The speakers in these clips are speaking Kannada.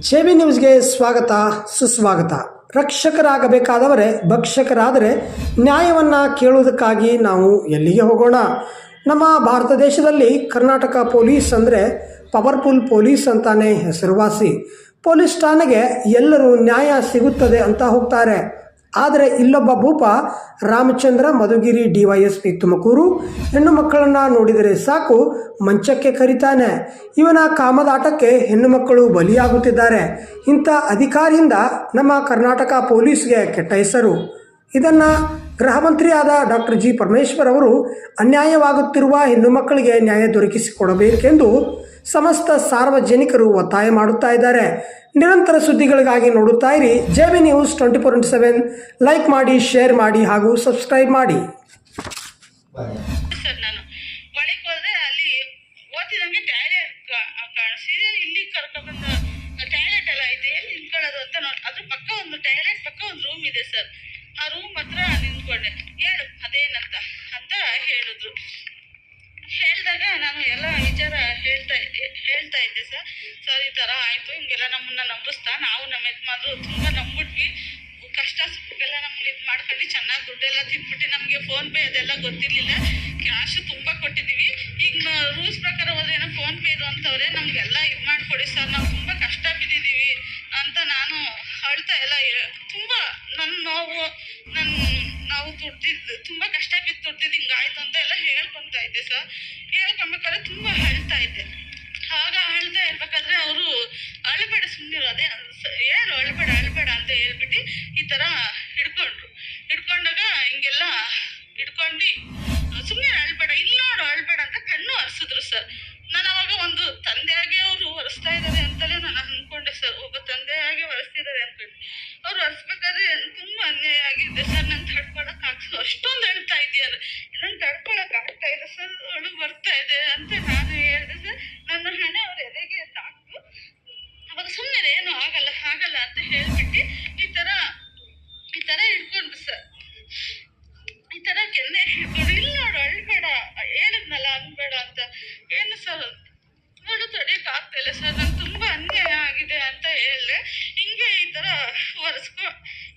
ಜೆ ಬಿ ನ್ಯೂಸ್ಗೆ ಸ್ವಾಗತ, ಸುಸ್ವಾಗತ. ರಕ್ಷಕರಾಗಬೇಕಾದವರೇ, ಭಕ್ಷಕರಾದರೆ ನ್ಯಾಯವನ್ನು ಕೇಳುವುದಕ್ಕಾಗಿ ನಾವು ಎಲ್ಲಿಗೆ ಹೋಗೋಣ? ನಮ್ಮ ಭಾರತ ದೇಶದಲ್ಲಿ ಕರ್ನಾಟಕ ಪೊಲೀಸ್ ಅಂದರೆ ಪವರ್ಫುಲ್ ಪೊಲೀಸ್ ಅಂತಾನೆ ಹೆಸರುವಾಸಿ. ಪೊಲೀಸ್ ಠಾಣೆಗೆ ಎಲ್ಲರೂ ನ್ಯಾಯ ಸಿಗುತ್ತದೆ ಅಂತ ಹೋಗ್ತಾರೆ. ಆದರೆ ಇಲ್ಲೊಬ್ಬ ಭೂಪ ರಾಮಚಂದ್ರ ಮಧುಗಿರಿ ಡಿವೈಎಸ್ಪಿ ತುಮಕೂರು ಹೆಣ್ಣು ಮಕ್ಕಳನ್ನು ನೋಡಿದರೆ ಸಾಕು, ಮಂಚಕ್ಕೆ ಕರೀತಾನೆ. ಇವನ ಕಾಮದಾಟಕ್ಕೆ ಹೆಣ್ಣು ಮಕ್ಕಳು ಬಲಿಯಾಗುತ್ತಿದ್ದಾರೆ. ಇಂಥ ಅಧಿಕಾರಿಯಿಂದ ನಮ್ಮ ಕರ್ನಾಟಕ ಪೊಲೀಸ್ಗೆ ಕೆಟ್ಟ ಹೆಸರು. ಇದನ್ನು ಗೃಹ ಮಂತ್ರಿಯಾದ ಡಾಕ್ಟರ್ ಜಿ ಪರಮೇಶ್ವರ್ ಅವರು ಅನ್ಯಾಯವಾಗುತ್ತಿರುವ ಹೆಣ್ಣು ಮಕ್ಕಳಿಗೆ ನ್ಯಾಯ ದೊರಕಿಸಿಕೊಡಬೇಕೆಂದು ಸಮಸ್ತ ಸಾರ್ವಜನಿಕರು ಒತ್ತಾಯ ಮಾಡುತ್ತಾ ಇದ್ದಾರೆ. ನಿರಂತರ ಸುದ್ದಿಗಳಿಗಾಗಿ ನೋಡುತ್ತಾ ಇರಿ. J B news twenty four into seven. Like ಮಾಡಿ, ಶೇರ್ ಮಾಡಿ ಹಾಗೂ ಸಬ್ಸ್ಕ್ರೈಬ್ ಮಾಡಿ. ರೂಮ್ ಹತ್ರ ನಿಂತ್ಕೊಂಡೆ. ಹೇಳು, ಅದೇನಂತ ಅಂತ ಹೇಳಿದ್ರು. ಹೇಳಿದಾಗ ನಾನು ಎಲ್ಲ ವಿಚಾರ ಹೇಳ್ತಾ ಹೇಳ್ತಾ ಇದ್ದೆ ಸರ್. ಸರ್, ಈ ಥರ ಆಯಿತು, ಹಿಂಗೆಲ್ಲ ನಮ್ಮನ್ನ ನಂಬಿಸ್ತಾ ನಾವು ನಮ್ಮ ಯಜಮಾನ್ರು ತುಂಬ ನಂಬಿಟ್ವಿ ಕಷ್ಟ ಸುಖಕ್ಕೆಲ್ಲ ನಮ್ಗೆ ಇದು ಮಾಡ್ಕೊಂಡು ಚೆನ್ನಾಗಿ ದುಡ್ಡೆಲ್ಲ ತಿನ್ಬಿಟ್ಟು ನಮಗೆ ಫೋನ್ ಪೇ ಅದೆಲ್ಲ ಗೊತ್ತಿರಲಿಲ್ಲ. ಕ್ಯಾಶು ತುಂಬ ಕೊಟ್ಟಿದ್ದೀವಿ. ಈಗ ರೂಲ್ಸ್ ಪ್ರಕಾರ ಹೋದ್ರೆ ಏನೋ ಫೋನ್ ಪೇ ಇದು ಅಂತವ್ರೆ, ನಮಗೆಲ್ಲ ಇದು ಮಾಡಿಕೊಡಿ ಸರ್. ನಾವು ತುಂಬ ಕಷ್ಟ ಬಿದ್ದಿದ್ದೀವಿ ಅಂತ ನಾನು ಅಳ್ತಾ ಎಲ್ಲ ತುಂಬ ನನ್ನ ನೋವು ನನ್ನ ನಾವು ದುಡ್ದಿದ್ದು ತುಂಬ ಕಷ್ಟ ಬಿದ್ದು ದುಡ್ದಿದ್ದು ಹಿಂಗಾಯ್ತು ಅಂತ ಎಲ್ಲ ಹೇಳ್ಕೊತಾ ಇದ್ದೆ ಸರ್. ಹೇಳ್ಕೊಬೇಕಾದ್ರೆ ತುಂಬಾ ಅಳ್ತಾ ಇದ್ದೆ ಆಗ ಅಳ್ತಾ ಇರ್ಬೇಕಾದ್ರೆ ಅವರು ಅಳ್ಬೇಡ ಸುಮ್ಮನಿರೋದೆ ಏನು ಅಳ್ಬೇಡ ಅಳ್ಬೇಡ ಅಂತ ಹೇಳ್ಬಿಟ್ಟು ಈ ತರ ಹಿಡ್ಕೊಂಡ್ರು. ಹಿಡ್ಕೊಂಡಾಗ ಹಿಂಗೆಲ್ಲ ಹಿಡ್ಕೊಂಡು ಸುಮ್ಮನೆ ಅಳ್ಬೇಡ ಇಲ್ಲಿ ನೋಡು ಅಳ್ಬೇಡ ಅಂತ ಕಣ್ಣು ಹರಿಸಿದ್ರು ಸರ್. ನಾನು ಅವಾಗ ಒಂದು ತಂದೆಯಾಗಿ ಅವರು ಒರೆಸ್ತಾ ಇದ್ದಾರೆ ಅಂತಲೇ ನಾನು ಅನ್ಕೊಂಡೆ ಸರ್. ಒಬ್ಬ ತಂದೆಯಾಗಿ ಒರೆಸ್ತಿದ್ದಾರೆ ಅಂತ ಅವ್ರು ಒರೆಸ್ಬೇಕಾದ್ರೆ ತುಂಬ ಅನ್ಯಾಯ ಆಗಿದೆ ಸರ್. ಆಗ್ತಾ ಇಲ್ಲ ಸರ್ ಅಳು ಬರ್ತಾ ಇದೆ ಅಂತ ನಾನು ಹೇಳಿದೆ. ಸರ್, ನನ್ನ ಹಣೆ ಅವ್ರ ಎದೆಗೆ ತಾಕ್ತು ಅವಾಗ ಸುಮ್ಮನೆ ಏನು ಆಗಲ್ಲ ಆಗಲ್ಲ ಅಂತ ಹೇಳ್ಬಿಟ್ಟು ಈ ತರ ಈ ತರ ಹಿಡ್ಕೊಂಡ್ರು ಸರ್. ಈ ತರ ಕೆನ್ನೆ ಹಿಡ್ಕೊಂಡು ಇಲ್ಲ ನೋಡು, ಅಳ್ಬೇಡ, ಹೇಳಿದ್ನಲ್ಲ, ಅನ್ಬೇಡ ಅಂತ. ಏನು ಸರ್, ನೋಡು ತಡಿಯಕ್ ಆಗ್ತಾ ಇಲ್ಲ ಸರ್, ನಂಗೆ ತುಂಬಾ ಅನ್ಯಾಯ ಆಗಿದೆ ಅಂತ ಹೇಳಿದೆ. ಹಿಂಗೆ ಈ ತರ ಒರೆಸ್ಕೊ,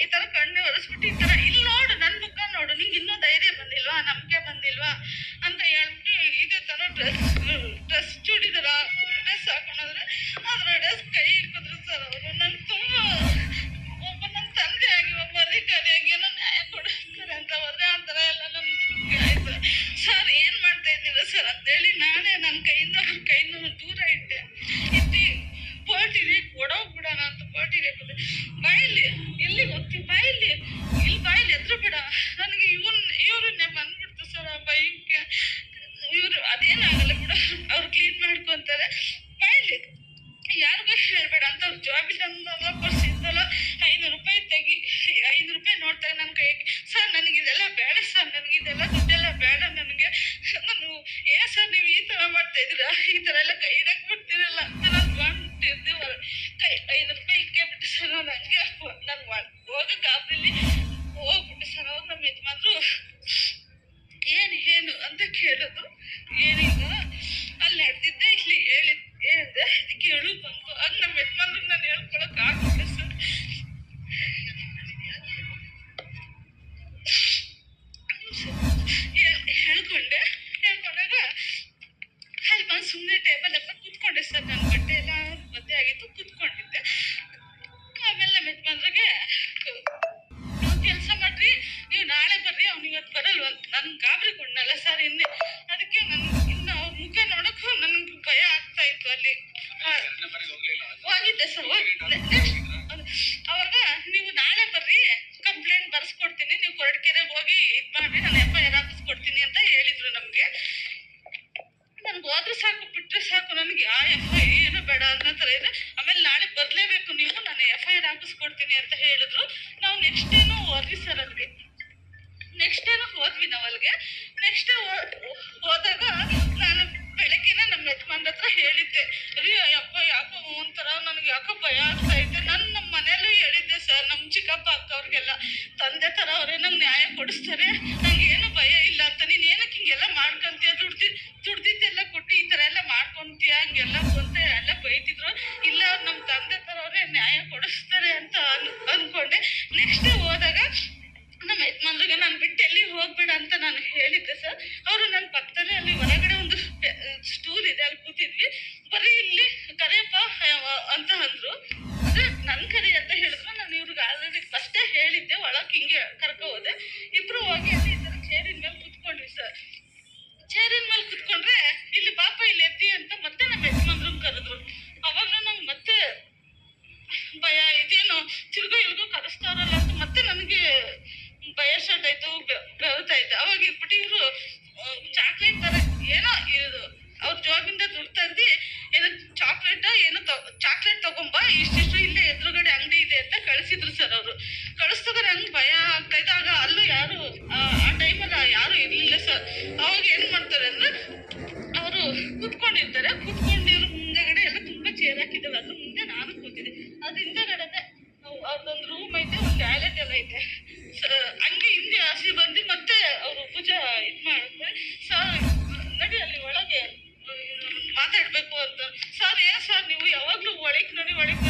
ಈ ತರ ಕಣ್ಣು ಒರೆಸ್ಬಿಟ್ಟು ಹೇಳ್ಬೇಡ ಅಂತ ಅವ್ರು ಜಾಬಿಂದಲ್ಲ ಕೊಡ್ಸಿದ್ದಲ್ಲ ಐನೂರು ರೂಪಾಯಿ ತೆಗಿ, ಐನೂರು ರೂಪಾಯಿ ನೋಡ್ತಾರೆ ನನ್ನ ಕೈಗೆ, ಸರ್, ನನಗೆ ಇದೆಲ್ಲ ಬೇಡ, ಸರ್, ನನಗೆ ಇದೆಲ್ಲ ದುಡ್ಡೆಲ್ಲ ಬೇಡ, ನನಗೆ ನಾನು, ಏ, ಸರ್, ನೀವು ಈ ಥರ ಮಾಡ್ತಾ ಇದ್ದೀರಾ? ಈ ಥರ ಎಲ್ಲ ಕೈ ಇಡಕ್ಕೆ ಬಿಡ್ತೀರಲ್ಲ? ಅಂತ ನಾನು ಮಾಡ್ತಿರ್ತೀವಲ್ಲ ಕೈ, ಐನೂರು ರೂಪಾಯಿ ಇಕ್ಕೇ ಬಿಟ್ಟು, ಸರ್ ನನಗೆ ಹಂಗೆ ನಾನು ಹೋಗಕ್ಕೆ ಆಗ್ಲಿಲ್ಲ. ಹೋಗ್ಬಿಟ್ಟು ಸರ್, ಅವ್ರು ನಮ್ಮ ಯಜಮಾನ್ರು, ಏನು ಏನು? ಅಂತ ಕೇಳೋದು ಹೇಳ್ಕೊಂಡೆ. ಹೇಳ್ಕೊಂಡಾಗ ಅಲ್ಲಿ ಬಂದು ಸುಮ್ಮನೆ ಟೇಬಲ್ ಹತ್ರ ಕೂತ್ಕೊಂಡೆ ಸರ್ ನನ್ನ ಬಟ್ಟೆ ಎಲ್ಲ ಮದ್ದೆ ಆಗಿತ್ತು, ಕೂತ್ಕೊಂಡಿದ್ದೆ. ಆಮೇಲೆ ಮೆಟ್ ಬಂದ್ರಾಗೆ, ನೀವು ಕೆಲಸ ಮಾಡ್ರಿ, ನೀವು ನಾಳೆ ಬರ್ರಿ, ಅವ್ನು ಇವತ್ತು ಬರಲ್ವ ನಾನು ಗಾಬರಿ ಕೊಡ್ನಲ್ಲ ಸರ್ ಇನ್ನೇ. ಅದಕ್ಕೆ ನನ್ ಇನ್ನು ಅವ್ರ ಮುಖ ನೋಡಕ್ಕೂ ನನಗೆ ಭಯ ಆಗ್ತಾ ಇತ್ತು ಅಲ್ಲಿ. ಹೋಗಿದ್ದೆ ಸರ್ ಅವಾಗ, ನೀವು ನಾಳೆ ಬರ್ರಿ ಕಂಪ್ಲೇಂಟ್ ಬರ್ಸ್ಕೊಡ್ತೀನಿ, ನೀವು ಕೊರಡ್ಕೆರೆಗೆ ಹೋಗಿ ಇದು ಮಾಡ್ರಿ ನಾನು ಎಫ್ ಐ ಆರ್ ಹಾಕಿಸ್ಕೊಡ್ತೀನಿ ಅಂತ ಹೇಳಿದ್ರು ನಮಗೆ ನನ್ಗೆ ಹೋದ್ರೆ ಸಾಕು ಬಿಟ್ರೆ ಸಾಕು ನನಗೆ ಆ ಎಫ್ ಐ ಏನು ಬೇಡ ಅನ್ನೋ ಥರ ಇದೆ ಆಮೇಲೆ ನಾಳೆ ಬರಲೇಬೇಕು ನೀವು ನಾನು ಎಫ್ ಐ ಆರ್ ಹಾಕಿಸ್ಕೊಡ್ತೀನಿ ಅಂತ ಹೇಳಿದ್ರು. ನಾವು ನೆಕ್ಸ್ಟ್ ಡೇನು ಹೋದ್ವಿ ಸರ್ ಅಲ್ಲಿಗೆ ನೆಕ್ಸ್ಟ್ ಡೇನು ಹೋದ್ವಿ ನಾವು ಅಲ್ಲಿಗೆ ನೆಕ್ಸ್ಟ್ ಹೋದಾಗ ನಾನು ಬೆಳಗ್ಗೆನ ನಮ್ಮ ಯಜಮಾನ್ರ ಹತ್ರ ಹೇಳಿದ್ದೆ. ರೀ ಅಪ್ಪ ಯಾಕೋ ಒಂಥರ ನನಗೆ ಯಾಕೋ ಭಯ ಆಗ್ತಾ ಐತೆ ನಾನು ನಮ್ಮ ಮನೇಲೂ ಹೇಳಿದ್ದೆ ಸರ್ ನಮ್ಮ ಚಿಕ್ಕಪ್ಪ ಅಕ್ಕ ಅವ್ರಿಗೆಲ್ಲ. ತಂದೆ ಥರ ಅವರೇ ನಂಗೆ ನ್ಯಾಯ ಕೊಡಿಸ್ತಾರೆ. ನಂಗೆ ಏನು ಭಯ ಇಲ್ಲ ಅಂತ. ನೀನು ಏನಕ್ಕೆ ಹಿಂಗೆಲ್ಲ ಮಾಡ್ಕೊಂತೀಯ? ದುಡ್ದಿ, ದುಡ್ದಿದ್ದೆಲ್ಲ ಕೊಟ್ಟು ಈ ಥರ ಎಲ್ಲ ಮಾಡ್ಕೊಂತೀಯ? ಹಂಗೆಲ್ಲ ಸರ್ ಚೇರಿನ ಮೇಲೆ ಕುತ್ಕೊಂಡ್ರೆ ಇಲ್ಲಿ ಪಾಪ ಇಲ್ಲಿ ಎದ್ದಿ ಅಂತ ಮತ್ತೆ ನಮ್ಮ ಯಜಮಾನ್ರು ಕರೆದ್ರು. ಅವಾಗ ನಂಗೆ ಮತ್ತೆ ಭಯ, ಇದೇನು ತಿರ್ಗೋ ಇವ್ರಿಗೂ ಕರೆಸ್ತಾರಲ್ಲ ಅಂತ ಮತ್ತೆ ನನಗೆ ಭಯ ಸ್ಟಾರ್ಟ್ ಆಯ್ತು ಬೆವತಾ ಇದ್ದೆ ಅವಾಗ ಇಟ್ಬಿಟ್ಟು ಇವರು ಚಾಕ್ಲೇಟ್ ತರ ಏನೋ ಇದು, ಅವ್ರ ಜಾಬಿಂದ ದುಡ್ಡು ತಂದು ಏನೋ ಚಾಕ್ಲೇಟ್ ಏನೋ ಚಾಕ್ಲೇಟ್ ತಗೊಂಬ, ಇಷ್ಟಿಷ್ಟು ಇಲ್ಲೇ ಎದುರುಗಡೆ ಅಂಗಡಿ ಇದೆ ಅಂತ ಕಳಿಸಿದ್ರು ಸರ್ ಅವರು. ಐತೆ ಹಂಗೆ ಹಿಂದೆ ಹಸಿ ಬಂದು ಮತ್ತೆ ಅವರು ಪೂಜಾ ಇದು ಮಾಡಿದ್ರೆ, ಸರ್, ನಡಿ ಅಲ್ಲಿ ಒಳಗೆ ಮಾತಾಡಬೇಕು ಮಾತಾಡ್ಬೇಕು ಅಂತ. ಸರ್, ಏನ್ ಸರ್ ನೀವು ಯಾವಾಗ್ಲೂ ಒಳಗ್ ನೋಡಿ, ಒಳಗ್